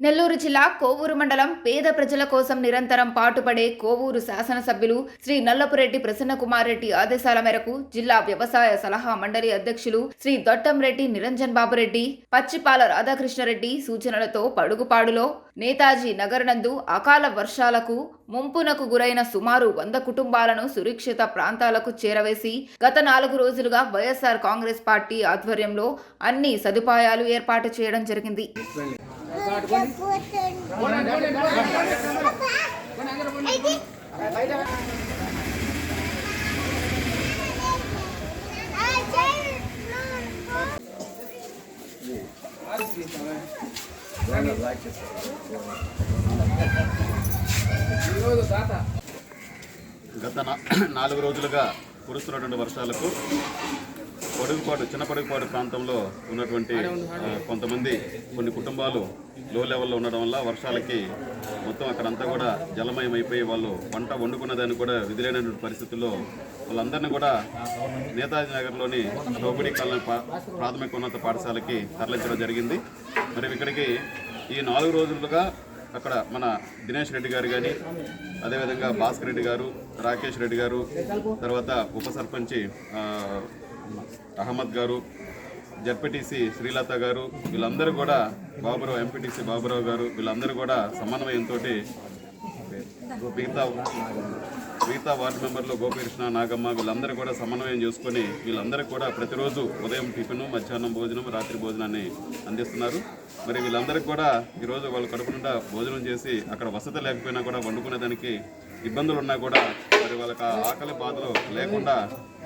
నెల్లూరు జిల్లా కోవూరు మండలం పేద ప్రజల కోసం నిరంతరం పాటుపడే కోవూరు శాసనసభ్యులు శ్రీ నల్లపురెడ్డి ప్రసన్నకుమార్ రెడ్డి ఆదేశాల మేరకు జిల్లా వ్యవసాయ సలహా మండలి అధ్యక్షులు శ్రీ దొట్టంరెడ్డి నిరంజన్ బాబురెడ్డి పచ్చిపాల రాధాకృష్ణరెడ్డి సూచనలతో పడుగుపాడులో నేతాజీ నగర్ నందు అకాల వర్షాలకు ముంపునకు గురైన సుమారు వంద కుటుంబాలను సురక్షిత ప్రాంతాలకు చేరవేసి గత నాలుగు రోజులుగా వైఎస్ఆర్ కాంగ్రెస్ పార్టీ ఆధ్వర్యంలో అన్ని సదుపాయాలు ఏర్పాటు చేయడం జరిగింది. గత నాలుగు రోజులుగా కురుస్తున్నటువంటి వర్షాలకు పొడుగుపాడు చిన్న పొడుగుపాడు ప్రాంతంలో ఉన్నటువంటి కొంతమంది కొన్ని కుటుంబాలు లో లెవెల్లో ఉండడం వల్ల వర్షాలకి మొత్తం అక్కడంతా కూడా జలమయం అయిపోయి వాళ్ళు వంట వండుకున్నదాన్ని కూడా విధిలేనటువంటి పరిస్థితుల్లో వాళ్ళందరినీ కూడా నేతాజీ నగర్లోని చౌగుడి కాలనీ ప్రాథమిక ఉన్నత పాఠశాలకి తరలించడం జరిగింది. మరి ఇక్కడికి ఈ నాలుగు రోజులుగా అక్కడ మన దినేష్ రెడ్డి గారు కానీ అదేవిధంగా భాస్కర్ రెడ్డి గారు రాకేష్ రెడ్డి గారు తర్వాత ఉప సర్పంచి అహ్మద్ గారు జడ్పీటీసీ శ్రీలత గారు వీళ్ళందరూ కూడా బాబురావు ఎంపీటీసీ బాబురావు గారు వీళ్ళందరూ కూడా సమన్వయంతో మిగతా మిగతా వార్డు మెంబర్లు గోపీకృష్ణ నాగమ్మ వీళ్ళందరూ కూడా సమన్వయం చేసుకొని వీళ్ళందరూ కూడా ప్రతిరోజు ఉదయం టిఫిన్ మధ్యాహ్నం భోజనం రాత్రి భోజనాన్ని అందిస్తున్నారు. మరి వీళ్ళందరికీ కూడా ఈరోజు వాళ్ళు కడుపు భోజనం చేసి అక్కడ వసతి లేకపోయినా కూడా వండుకునేదానికి ఇబ్బందులు ఉన్నా కూడా మరి వాళ్ళకి ఆకలి బాధలు లేకుండా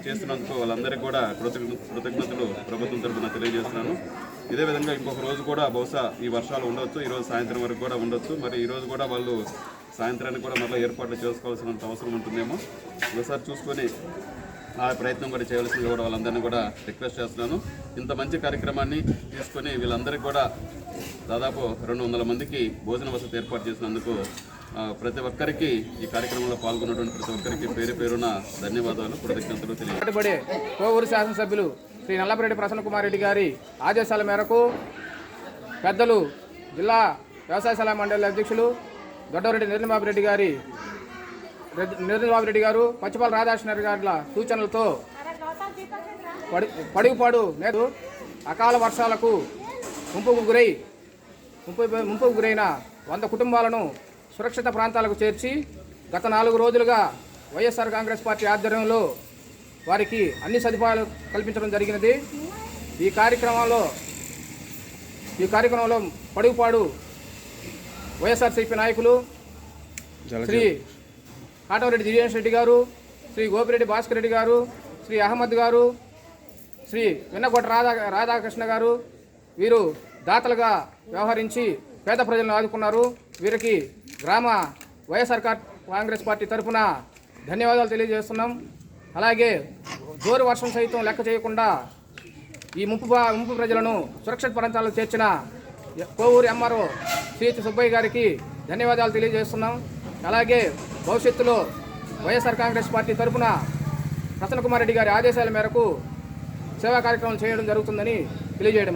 చేస్తున్నందుకు వాళ్ళందరికీ కూడా కృతజ్ఞ కృతజ్ఞతలు ప్రభుత్వం తరఫున తెలియజేస్తున్నాను. ఇదే విధంగా ఇంకొక రోజు కూడా బహుశా ఈ వర్షాలు ఉండొచ్చు ఈరోజు సాయంత్రం వరకు కూడా ఉండొచ్చు. మరి ఈరోజు కూడా వాళ్ళు సాయంత్రానికి కూడా మళ్ళీ ఏర్పాట్లు చేసుకోవాల్సినంత అవసరం ఉంటుందేమో. ఒకసారి చూసుకొని ఆ ప్రయత్నం కూడా చేయవలసింది కూడా వాళ్ళందరినీ కూడా రిక్వెస్ట్ చేస్తున్నాను. ఇంత మంచి కార్యక్రమాన్ని తీసుకొని వీళ్ళందరికీ కూడా దాదాపు రెండు వందల మందికి భోజన వసతి ఏర్పాటు చేసినందుకు ప్రతి ఒక్కరికి ఈ కార్యక్రమంలో పాల్గొన్నటువంటి ప్రతి ఒక్కరికి పేరు పేరున ధన్యవాదాలు కృతజ్ఞతలు తెలియ కోవూరు శాసనసభ్యులు శ్రీ నల్లపరెడ్డి ప్రసన్న కుమార్ రెడ్డి గారి ఆదేశాల మేరకు పెద్దలు జిల్లా వ్యవసాయ సలహా మండలి అధ్యక్షులు దొడ్డరెడ్డి నిరంజనబాబు రెడ్డి గారి నిరంజనబాబు రెడ్డి గారు పచ్చిపాల రాధాకృష్ణ గారి సూచనలతో పడి పడుగుపాడు నేడు అకాల వర్షాలకు ముంపుకు గురై ముంపు ముంపుకు గురైన వంద కుటుంబాలను సురక్షిత ప్రాంతాలకు చేర్చి గత నాలుగు రోజులుగా వైఎస్ఆర్ కాంగ్రెస్ పార్టీ ఆధ్వర్యంలో వారికి అన్ని సదుపాయాలు కల్పించడం జరిగినది. ఈ కార్యక్రమంలో ఈ కార్యక్రమంలో పడుగుపాడు వైఎస్ఆర్సీపీ నాయకులు శ్రీ కాటవరెడ్డి దినేష్ రెడ్డి గారు శ్రీ గోపిరెడ్డి భాస్కర్ రెడ్డి గారు శ్రీ అహ్మద్ గారు శ్రీ వెన్నకోట రాధా రాధాకృష్ణ గారు వీరు దాతలుగా వ్యవహరించి పేద ప్రజలను ఆదుకున్నారు. వీరికి గ్రామ వైఎస్ఆర్ కా- కాంగ్రెస్ పార్టీ తరఫున ధన్యవాదాలు తెలియజేస్తున్నాం. అలాగే జోరు వర్షం సైతం లెక్క చేయకుండా ఈ ముంపు ముంపు ప్రజలను సురక్షిత ప్రాంతాలకు చేర్చిన కోవూరు ఎంఆర్ఓ శ్రీతి సుబ్బయ్య గారికి ధన్యవాదాలు తెలియజేస్తున్నాం. అలాగే భవిష్యత్తులో వైఎస్ఆర్ కాంగ్రెస్ పార్టీ తరఫున ప్రసన్న కుమార్ రెడ్డి గారి ఆదేశాల మేరకు సేవా కార్యక్రమం చేయడం జరుగుతుందని తెలియజేయడం